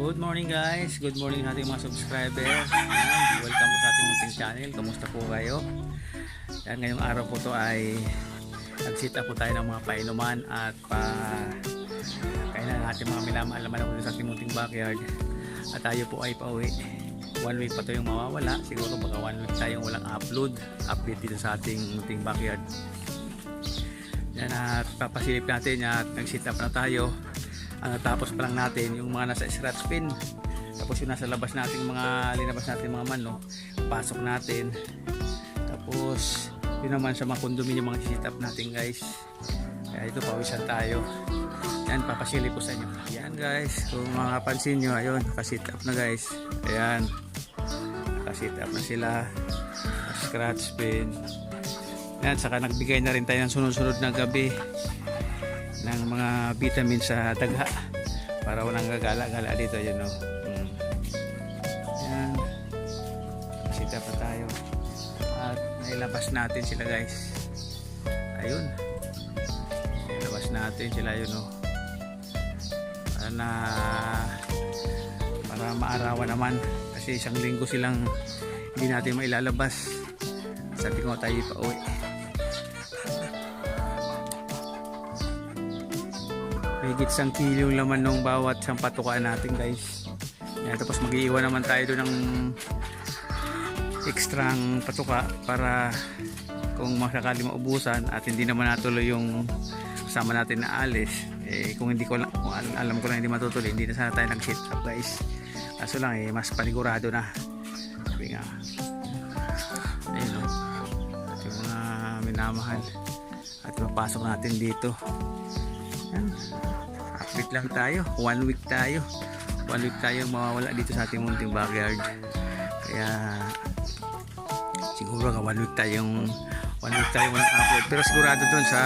Good morning guys, good morning sa ating mga subscriber. Yan, welcome po sa ating munting channel. Kamusta po kayo? Yan, ngayong araw po to ay nagsita po tayo ng mga painuman at pa kailan natin mga minamahalaman ako sa ating munting backyard. At tayo po ay pauwi. One week pa to yung mawawala. Siguro baka one week tayong walang upload, update dito sa ating munting backyard. Yan at papasilip natin at nag-sit up na tayo. Ang natapos pa lang natin yung mga nasa scratch pin. Tapos yung nasa labas natin mga linabas natin mga man no. Pasok natin. Tapos yun naman sa mga condominium mga sit up natin guys. Kaya ito pawisan tayo. Yan papasilip ko sa inyo. Yan guys. Kung makapansin nyo ayun nakasit up na guys. Ayan. Nakasit up na sila. Scratch pin. Yan, saka nagbigay na rin tayo ng sunod-sunod na gabi ng mga vitamins sa dagha para walang gagala-gala dito yun no. Mm. Yan. Sita pa tayo. At nailabas natin sila guys. Ayun. Nailabas natin sila yun no. Para na para maarawan naman kasi isang linggo silang hindi natin mailalabas. Sabi ko tayo pa uwi. Higit isang kilo yung laman ng bawat isang patukaan natin guys. Yan, tapos mag-iiwan naman tayo doon ng ekstrang patuka para kung makakali maubusan at hindi naman natuloy yung kasama natin na alis eh kung hindi ko lang kung alam, ko lang hindi matutuloy hindi na sana tayo nag sit up guys. Kaso lang eh mas panigurado na. Sabi nga ayun o yung mga minamahal at mapasok natin dito update lang tayo. One week tayo. One week tayo mawawala dito sa ating munting backyard. Kaya siguro ka one week tayong one week tayo walang upload. Pero sigurado dun sa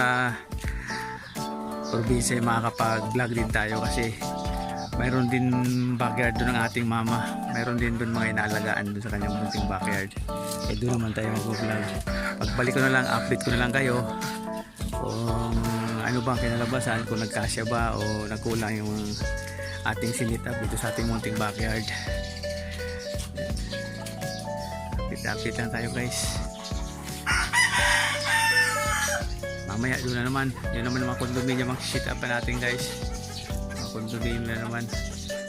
probinsya makakapag vlog din tayo kasi mayroon din backyard doon ng ating mama. Mayroon din doon mga inaalagaan doon sa kanyang munting backyard. Eh doon naman tayo mag-vlog. Pagbalik ko na lang update ko na lang kayo kung ano bang kinalabasan kung nagkasya ba o nagkulang yung ating sinitap dito sa ating munting backyard. Update lang tayo guys. Mamaya doon na naman. Yun naman ang mga condominium ang sit up pa natin guys. Mga condominium na naman.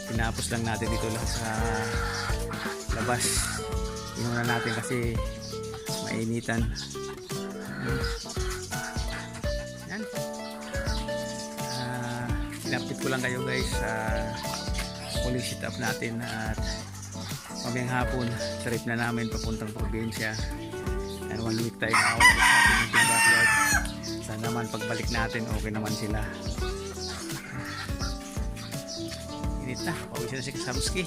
Pinapos lang natin dito lang sa labas. Yun na natin kasi mainitan. Yan in-update ko lang kayo guys sa huling sit up natin at mamayang hapon trip na namin papuntang probinsya. And one week tayo na sa ating sana naman pagbalik natin okay naman sila. Init na. Pawis na si Kasamski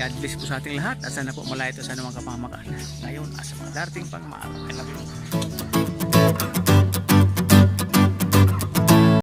God bless po sa ating lahat. At sana po malaya ito sa anumang kapamakan ngayon at sa mga darating pang maaraw I love you